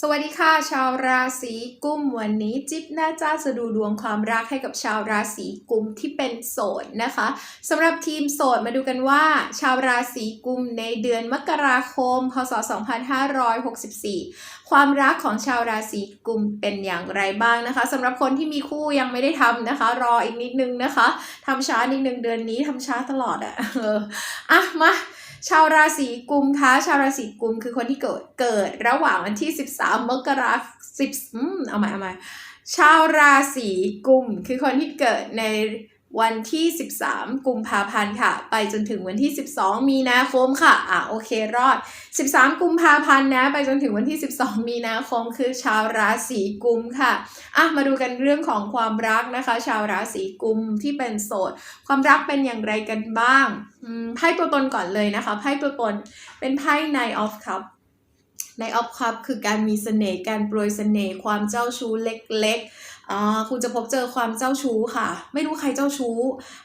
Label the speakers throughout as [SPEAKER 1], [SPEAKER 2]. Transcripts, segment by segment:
[SPEAKER 1] สวัสดีค่ะ ชาวราศีกุมวันนี้จิ๊บน่าจะจะดูดวงความรักให้กับชาวราศีกุมที่เป็นโสดนะคะสำหรับทีมโสดมาดูกันว่า ชาวราศีกุมในเดือนมกราคม พศ 2564 ความรักของชาวราศีกุมเป็นอย่างไรบ้างนะคะสำหรับคนที่มีคู่ยังไม่ได้ทำนะคะ รออีกนิดนึงนะคะทำช้านิดนึงเดือนนี้ทำช้าตลอดอะเอออะมา ชาวราศีกุมคะชาวราศีกุมคือคนที่เกิดเกิดระหว่างวันที่ 13 มกราคม10เอาใหม่เอาใหม่ชาวราศีกุมคือคนที่เกิดใน วันที่ 13 กุมภาพันธ์ค่ะ ไปจนถึงวันที่ 12 มีนาคมค่ะ อะโอเครอด 13 กุมภาพันธ์นะ ไปจนถึงวันที่ 12 มีนาคมคือชาวราศีกุมค่ะ อะมาดูกันเรื่องของความรักนะคะ ชาวราศีกุมที่เป็นโสด ความรักเป็นอย่างไรกันบ้างไพ่ตัวตนก่อนเลยนะคะไพ่ตัวตนเป็นไพ่ Nine of Cup Nine of Cup คือการมีเสน่ห์การโปรยเสน่ห์ความเจ้าชู้เล็กๆอ่าคุณจะพบเจอความเจ้าชู้ค่ะ ไม่รู้ใครเจ้าชู้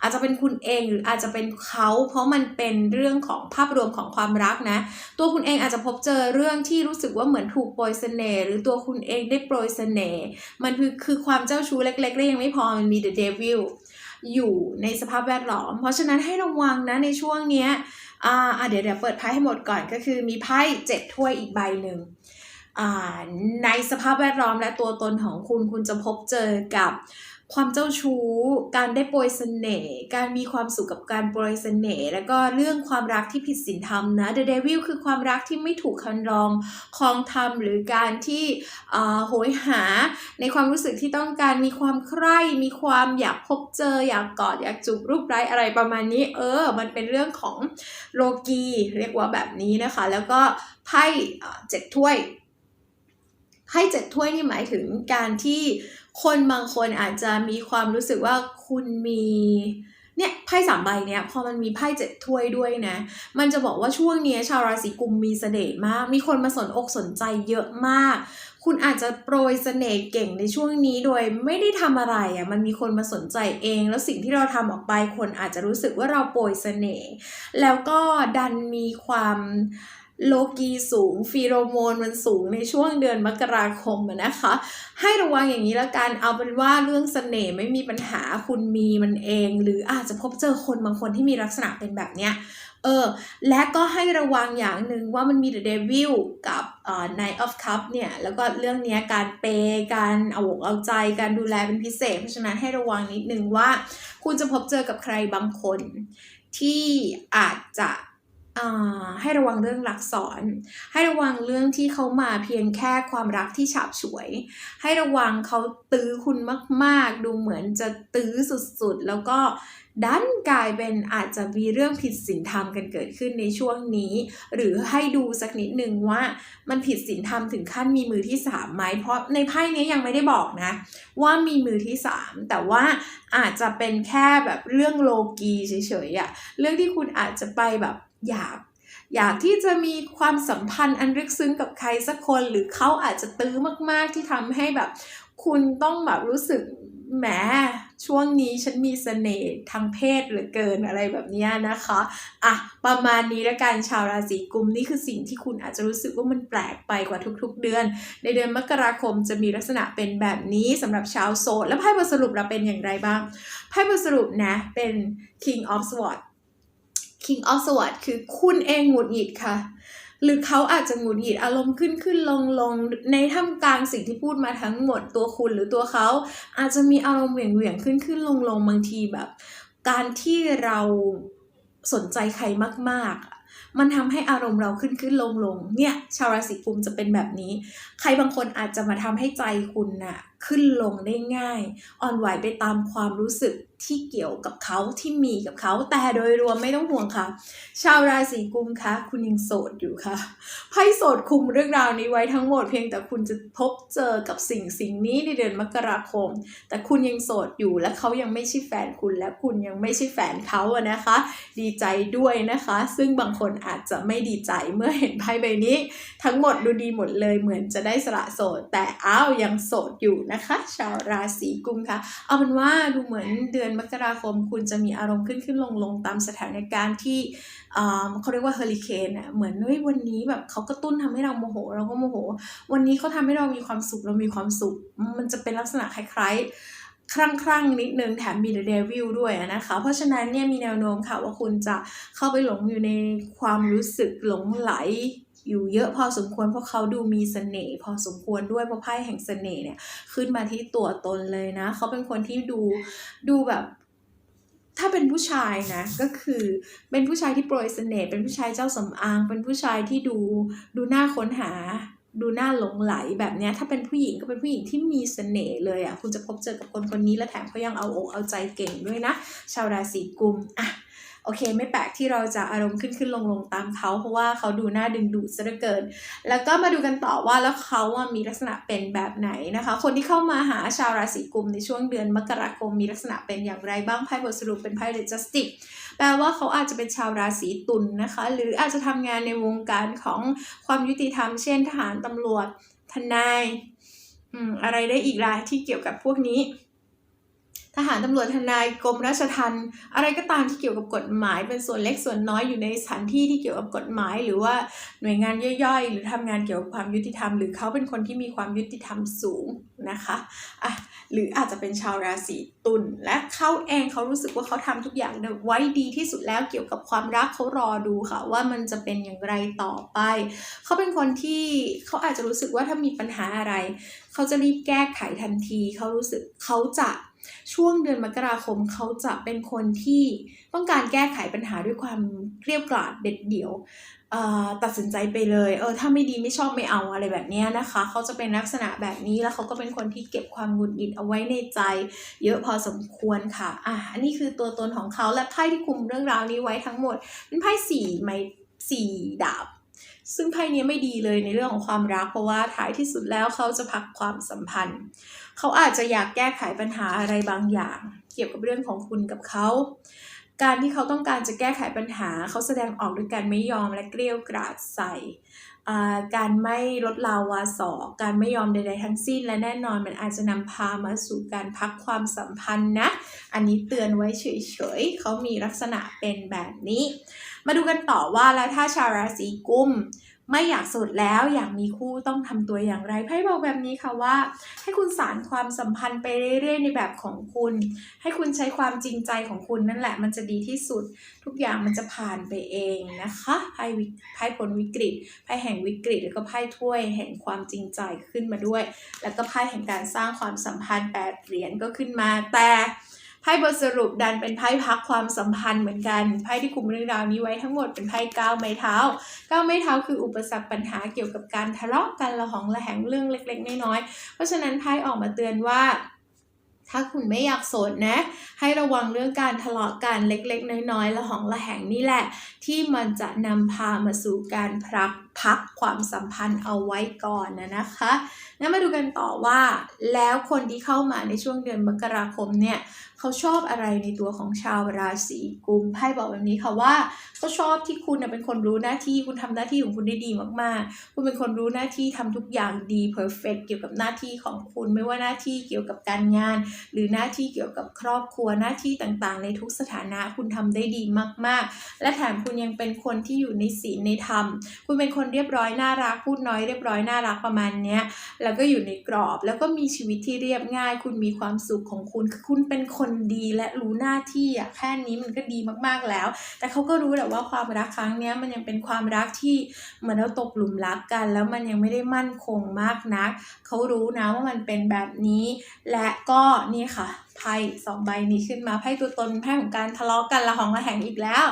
[SPEAKER 1] อาจจะเป็นคุณเองหรืออาจจะเป็นเขา เพราะมันเป็นเรื่องของภาพรวมของความรักนะ ตัวคุณเองอาจจะพบเจอเรื่องที่รู้สึกว่าเหมือนถูกโปรยเสน่ห์หรือตัวคุณเองได้โปรยเสน่ห์มันคือคือความเจ้าชู้เล็กๆและยังไม่พอมันมี the devil อ อยู่ในสภาพแวดล้อม เพราะฉะนั้นให้ระวังนะในช่วงเนี้ยอ่าเดี๋ยวเดี๋ยวเปิดไพ่ให้หมดก่อนก็คือมีไพ่เจ็ดถ้วยอีกใบหนึ่งอ่าในสภาพแวดล้อมและตัวตนของคุณคุณจะพบเจอกับ ความเจ้าชู้ การได้โปรยเสน่ห์ การมีความสุขกับการโปรยเสน่ห์ แล้วก็เรื่องความรักที่ผิดศีลธรรมนะ The Devil คือความรักที่ไม่ถูกคันรองคลองธรรม หรือการที่โหยหาในความรู้สึกที่ต้องการมีความใคร่มีความอยากพบเจอ อยากกอดอยากจูบรูปไร้อะไรประมาณนี้ เออ มันเป็นเรื่องของโลกีเรียกว่าแบบนี้นะคะ แล้วก็ไพ่เจ็ดถ้วยไพ่เจ็ดถ้วยนี่หมายถึงการที่ คนบางคนอาจจะมีความรู้สึกว่าคุณมีเนี่ยไพ่สามใบเนี่ยพอมันมีไพ่เจ็ดถ้วยด้วยนะ มันจะบอกว่าช่วงนี้ชาวราศีกุมมีเสน่ห์มาก มีคนมาสนอกสนใจเยอะมาก คุณอาจจะโปรยเสน่ห์เก่งในช่วงนี้โดยไม่ได้ทำอะไรอะ่ะมันมีคนมาสนใจเอง แล้วสิ่งที่เราทำออกไปคนอาจจะรู้สึกว่าเราโปรยเสน่ห์แล้วก็ดันมีความ โลกีสูงฟีโรโมนมันสูงในช่วงเดือนมกราคมนะคะ ให้ระวังอย่างนี้แล้วกันเอาเป็นว่าเรื่องเสน่ห์ไม่มีปัญหาคุณมีมันเอง หรืออาจจะพบเจอคนบางคนที่มีลักษณะเป็นแบบเนี้ยเออและก็ให้ระวังอย่างหนึ่งว่ามันมี The Devil กับเอ่อ Night of Cup เนี่ยแล้วก็เรื่องเนี้ยการเปย์การเอาอกเอาใจการดูแลเป็นพิเศษ เพราะฉะนั้นให้ระวังนิดนึงว่า คุณจะพบเจอกับใครบางคนที่อาจจะ ให้ระวังเรื่องหลักสอน ให้ระวังเรื่องที่เขามาเพียงแค่ความรักที่ฉาบฉวย ให้ระวังเขาตื้อคุณมากๆ ดูเหมือนจะตื้อสุดๆ แล้วก็ดันกลายเป็นอาจจะมีเรื่องผิดศีลธรรมกันเกิดขึ้นในช่วงนี้ หรือให้ดูสักนิดนึงว่ามันผิดศีลธรรมถึงขั้นมีมือที่สามไหมเพราะในไพ่นี้ยังไม่ได้บอกนะ ว่ามีมือที่สามแต่ว่าอาจจะเป็นแค่แบบเรื่องโลกีเฉยๆอะเรื่องที่คุณอาจจะไปแบบ อยากอยากที่จะมีความสัมพันธ์อันลึกซึ้งกับใครสักคนหรือเขาอาจจะตื้อมาก ๆ ที่ทำให้แบบ คุณต้องแบบรู้สึกแหมช่วงนี้ฉันมีเสน่ห์ทางเพศเหลือเกินอะไรแบบนี้นะคะอะประมาณนี้แล้วกันชาวราศีกุมนี่คือสิ่งที่คุณอาจจะรู้สึกว่ามันแปลกไปกว่าทุกๆเดือน ในเดือนมกราคมจะมีลักษณะเป็นแบบนี้สำหรับชาวโสดแล้วไพ่บทสรุปเราเป็นอย่างไรบ้างไพ่บทสรุปนะเป็น King of Swords King of Swords คือคุณเองหงุดหงิดค่ะ หรือเขาอาจจะหงุดหงิดอารมณ์ขึ้นขึ้นลงลงในท่ามกลางสิ่งที่พูดมาทั้งหมดตัวคุณหรือตัวเขาอาจจะมีอารมณ์เหวี่ยงเหวี่ยงขึ้นขึ้นลงลงบางทีแบบ การที่เราสนใจใครมาก ๆมันทำให้อารมณ์เราขึ้นขึ้นลงลงเนี่ย ชาวราศีกุมจะเป็นแบบนี้ ใครบางคนอาจจะมาทำให้ใจคุณน่ะขึ้นลงได้ง่าย อ่อนไหวไปตามความรู้สึก ที่เกี่ยวกับเขาที่มีกับเขา แต่โดยรวมไม่ต้องห่วงค่ะ ชาวราศีกุมคะคุณยังโสดอยู่ค่ะไพ่โสดคุมเรื่องราวนี้ไว้ทั้งหมดเพียงแต่คุณจะพบเจอกับสิ่งสิ่งนี้ในเดือนมกราคม แต่คุณยังโสดอยู่และเขายังไม่ใช่แฟนคุณ และคุณยังไม่ใช่แฟนเขาอะนะคะ ดีใจด้วยนะคะ ซึ่งบางคนอาจจะไม่ดีใจเมื่อเห็นไพ่ใบนี้ ทั้งหมดดูดีหมดเลยเหมือนจะได้สละโสด แต่อ้าวยังโสดอยู่นะคะ ชาวราศีกุมค่ะเอาเป็นว่าดูเหมือนเดือนมกราคม คุณจะมีอารมณ์ขึ้นขึ้นลงลงตามสถานการณ์ที่เขาเรียกว่าเฮอริเคนอะเหมือนเฮ้ยวันนี้แบบเขากระตุ้นทำให้เราโมโห เราก็โมโห วันนี้เขาทำให้เรามีความสุขเรามีความสุข มันจะเป็นลักษณะคล้ายๆคลั่งคลั่งๆนิดนึงแถมมี The Devil ด้วยนะคะ เพราะฉะนั้นเนี่ยมีแนวโน้มค่ะว่าคุณจะเข้าไปหลงอยู่ในความรู้สึกหลงไหล อยู่เยอะพอสมควรเพราะเขาดูมีเสน่ห์พอสมควรด้วยเพราะไพ่แห่งเสน่ห์เนี่ยขึ้นมาที่ตัวตนเลยนะ เขาเป็นคนที่ดูดูแบบ ถ้าเป็นผู้ชายนะ ก็คือเป็นผู้ชายที่โปรยเสน่ห์เป็นผู้ชายเจ้าสำอาง เป็นผู้ชายที่ดูดูน่าค้นหาดูน่าหลงไหลแบบเนี้ยถ้าเป็นผู้หญิงก็เป็นผู้หญิงที่มีเสน่ห์เลยอะคุณจะพบเจอกับคนคนนี้และแถมเขายังเอาอกเอาใจเก่งด้วยนะ ชาวราศีกุมอะ โอเค ไม่แปลกที่เราจะอารมณ์ขึ้นขึ้นลงลงตามเขา เพราะว่าเขาดูน่าดึงดูดซะเหลือเกิน แล้วก็มาดูกันต่อว่าแล้วเขาอะมีลักษณะเป็นแบบไหนนะคะ คนที่เข้ามาหาชาวราศีกุมในช่วงเดือนมกราคมมีลักษณะเป็นอย่างไรบ้างไพ่บทสรุปเป็นไพ่เดจัสติกแปลว่าเขาอาจจะเป็นชาวราศีตุลนนะคะ หรืออาจจะทำงานในวงการของความยุติธรรม เช่น ทหารตำรวจทนายอืมอะไรได้อีกล่ะที่เกี่ยวกับพวกนี้ ทหารตำรวจทนายกรมราชทัณฑ์อะไรก็ตามที่เกี่ยวกับกฎหมาย เป็นส่วนเล็กส่วนน้อยอยู่ในสถานที่ที่เกี่ยวกับกฎหมาย หรือว่าหน่วยงานย่อยๆ หรือทำงานเกี่ยวกับความยุติธรรม หรือเขาเป็นคนที่มีความยุติธรรมสูงนะคะอะหรืออาจจะเป็นชาวราศีตุลและเขาเองเขารู้สึกว่าเขาทำทุกอย่างไว้ดีที่สุดแล้วเกี่ยวกับความรักเขารอดูค่ะว่ามันจะเป็นอย่างไรต่อไปเขาเป็นคนที่เขาอาจจะรู้สึกว่าถ้ามีปัญหาอะไร เขาจะรีบแก้ไขทันที เขารู้สึกเขาจะ ช่วงเดือนมกราคมเขาจะเป็นคนที่ต้องการแก้ไขปัญหาด้วยความเกลียวกราดเด็ดเดี่ยวเอ่อตัดสินใจไปเลยเออถ้าไม่ดีไม่ชอบไม่เอาอะไรแบบนี้นะคะเขาจะเป็นลักษณะแบบนี้แล้วเขาก็เป็นคนที่เก็บความหงุดหงิดเอาไว้ในใจ เยอะพอสมควรค่ะอะอันนี้คือตัวตนของเขาและไพ่ที่คุมเรื่องราวนี้ไว้ทั้งหมดเป็นไพ่สี่ไม้สี่ดาบ ซึ่งไพ่นี้ไม่ดีเลยในเรื่องของความรัก เพราะว่าท้ายที่สุดแล้วเขาจะพักความสัมพันธ์ เขาอาจจะอยากแก้ไขปัญหาอะไรบางอย่าง เกี่ยวกับเรื่องของคุณกับเขา การที่เขาต้องการจะแก้ไขปัญหา เขาแสดงออกด้วยการไม่ยอมและเกลี้ยวกราดใส่การไม่ลดลาวาสอกการไม่ยอมใดๆทั้งสิ้น และแน่นอนมันอาจจะนำพามาสู่การพักความสัมพันธ์นะ อันนี้เตือนไว้เฉยๆ เขามีลักษณะเป็นแบบนี้ มาดูกันต่อว่าแล้วถ้าชาวราศีกุม ไม่อยากสดแล้วอยากมีคู่ต้องทำตัวอย่างไรไพ่บอกแบบนี้ค่ะว่า ให้คุณสารความสัมพันธ์ไปเรื่อยๆ ในแบบของคุณ ให้คุณใช้ความจริงใจของคุณนั่นแหละ มันจะดีที่สุด ทุกอย่างมันจะผ่านไปเองนะคะไพ่ไพ่ผลวิกฤตไพ่แห่งวิกฤต แล้วก็ไพ่ถ้วยแห่งความจริงใจขึ้นมาด้วย แล้วก็ไพ่แห่งการสร้างความสัมพันธ์แปดเหรียญก็ขึ้นมาแต่ ไพ่บทสรุปดันเป็นไพ่พักความสัมพันธ์เหมือนกันไพ่ที่คุมเรื่องราวนี้ไว้ทั้งหมดเป็นไพ่ก้าวไม้เท้าก้าวไม่เท้าคืออุปสรรคปัญหาเกี่ยวกับการทะเลาะกันระหองระแหงเรื่องเล็ก ๆ น้อยๆเพราะฉะนั้นไพ่ออกมาเตือนว่า ถ้าคุณไม่อยากโสดนะ ให้ระวังเรื่องการทะเลาะกันเล็กๆ น้อยๆระหองระแหงนี่แหละ ที่มันจะนำพามาสู่การพักพักความสัมพันธ์เอาไว้ก่อนนะนะคะงั้นมาดูกันต่อว่าแล้วคนที่เข้ามาในช่วงเดือนมกราคมเนี่ยเขาชอบอะไรในตัวของชาวราศีกุมไพ่บอกแบบนี้ค่ะว่าเขาชอบที่คุณเป็นคนรู้หน้าที่คุณทำหน้าที่ของคุณได้ดีมากๆ คุณเป็นคนรู้หน้าที่ทำทุกอย่างดีเพอร์เฟกเกี่ยวกับหน้าที่ของคุณไม่ว่าหน้าที่เกี่ยวกับการงานหรือหน้าที่เกี่ยวกับครอบครัวหน้าที่ต่างๆ ในทุกสถานะคุณทำได้ดีมากๆ และแถมคุณยังเป็นคนที่อยู่ในศีลในธรรม คุณเป็นคนเรียบร้อยน่ารักพูดน้อยเรียบร้อยน่ารักประมาณเนี้ยแล้วก็อยู่ในกรอบแล้วก็มีชีวิตที่เรียบง่าย คุณมีความสุขของคุณคือคุณเป็นคนดีและรู้หน้าที่อะแค่นี้มันก็ดีมากๆแล้ว แต่เขาก็รู้แหละว่าความรักครั้งเนี้ยมันยังเป็นความรักที่เหมือนเราตกหลุมรักกัน แล้วมันยังไม่ได้มั่นคงมากนักเขารู้นะว่ามันเป็นแบบนี้ และก็นี่ค่ะไพ่สองใบนี้ขึ้นมาไพ่ตัวตนไพ่ของการทะเลาะกันละหองระแหงอีกแล้ว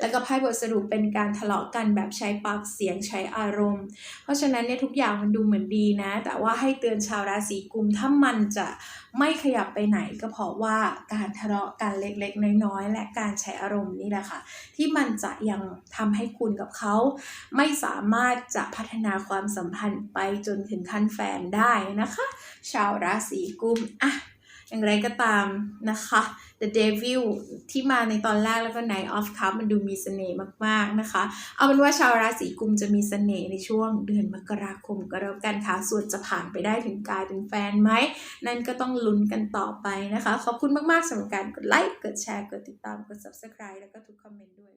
[SPEAKER 1] แล้วก็ไพ่บทสรุปเป็นการทะเลาะกันแบบใช้ปากเสียงใช้อารมณ์ เพราะฉะนั้นเนี่ยทุกอย่างมันดูเหมือนดีนะ แต่ว่าให้เตือนชาวราศีกุมถ้ามันจะไม่ขยับไปไหนก็เพราะว่าการทะเลาะกันเล็กๆ น้อยๆ และการใช้อารมณ์นี่แหละค่ะ ที่มันจะยังทำให้คุณกับเขา ไม่สามารถจะพัฒนาความสัมพันธ์ไปจนถึงขั้นแฟนได้นะคะ ชาวราศีกุมอะ อย่างไรก็ตามนะคะ The Devil ที่มาในตอนแรกแล้วก็ Night of Cup มันดูมีเสน่ห์มากๆนะคะ เอาเป็นว่าชาวราศีกุมจะมีเสน่ห์ในช่วงเดือนมกราคมก็แล้วกันค่ะ ส่วนจะผ่านไปได้ถึงกลายเป็นแฟนไหม นั่นก็ต้องลุ้นกันต่อไปนะคะ ขอบคุณมากๆสำหรับการกดไลค์ กดแชร์ กดติดตาม กด Subscribe แล้วก็ทุกคอมเมนต์ด้วย